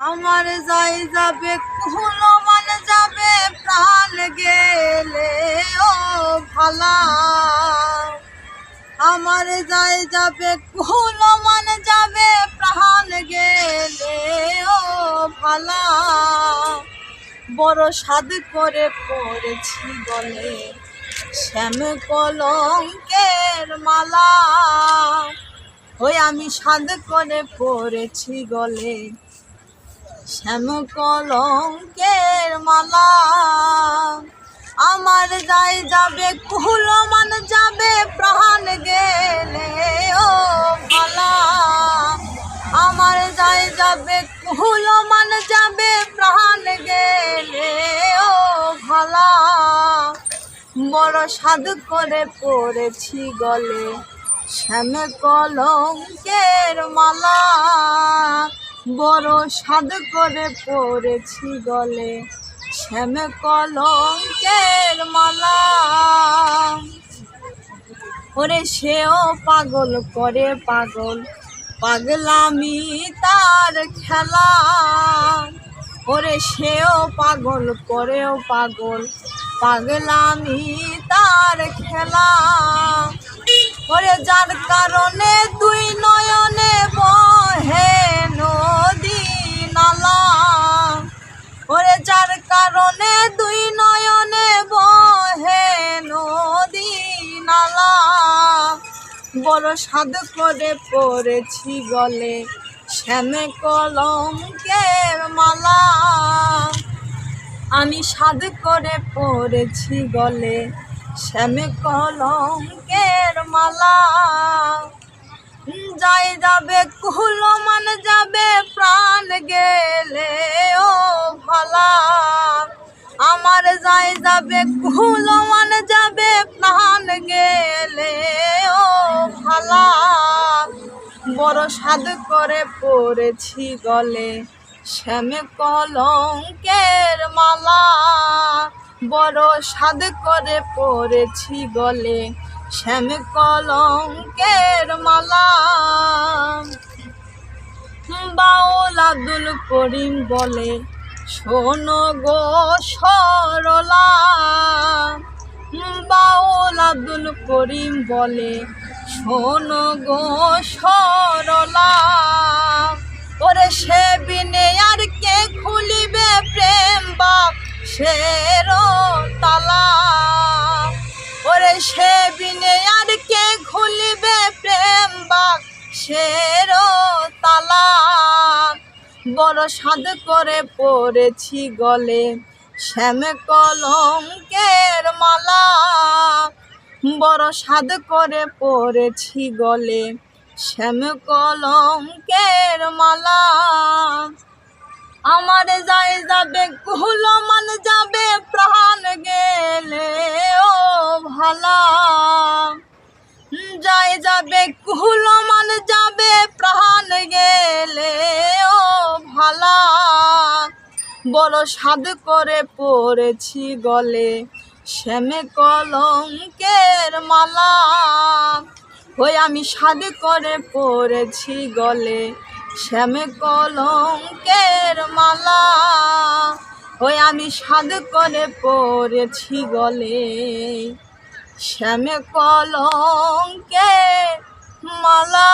আমার যাই যাবে কুলো মান যাবে, প্রাণ গেলে, ও ভালা। আমার যাই যাবে কুলো মান যাবে, প্রাণ গেলে, ও ভালা। বড় সাদ করে পড়েছি বলে, শ্যাম কলঙ্কের মালা। ওই আমি সাদ করে পড়েছি গলে শ্যাম কলঙ্কের মালা। আমার যাই যাবে, কুহলমান যাবে, প্রাণ গেলে ও ভালা। আমার যাই যাবে, কুহলমান যাবে, প্রাণ গেলে ও ভালা। বড় সাধু করে পড়েছি গলে শ্যাম কলঙ্কের মালা। বড় সাধু করে পড়েছি গলে, শ্যাম কলঙ্কের মালা। ওরে সেও পাগল করে পাগল, পাগলামি তার খেলা। ওরে সেও পাগল করেও পাগল, পাগলামি তার খেলা। ওরে যার কারণে দুই নয়নে বহে বড় সাধ করে পড়েছি গলে, শ্যামে কলঙ্কের মালা। আমি সাধ করে পড়েছি গলে, শ্যামে কলঙ্কের মালা। যাই যাবে কুলো, মান যাবে প্রাণ গেলে, ও ভালা। আমার যাই যাবে কুলো সাধ করে পড়েছি গলে। শ্যামে কলঙ্কের মালা বড় সাধ করে পড়েছি গলে। শ্যাম কলঙ্কের মালা বাউল আব্দুল করিম বলে, শোনো গো সরলা। বাউল আব্দুল করিম বলে শোনো গো সরলা। ওরে সে বিনে আর কে খুলিবে প্রেম বা শেরো তালা? ওরে সে বিনে আর কে খুলিবে প্রেম বা শেরো তালা? বড় সাধ করে পড়েছি গলে শ্যাম কলঙ্কের মালা। বড় সাধ করে পড়েছি গলে, শ্যাম কলঙ্কের মালা। আমার যাই যাবে কুহলো মান যাবে, প্রাণ গেলে ও ভালা। যাই যাবে কুহলো মান যাবে, প্রাণ গেলে ও ভালা। বড় সাধ করে পড়েছি গলে শ্যামে কলঙ্কের মালা। ওই আমি সাধ করে পড়েছি গলে। শ্যামে কলঙ্কের মালা। ওই আমি সাধ করে পড়েছি গলে। শ্যামে কলঙ্কের মালা।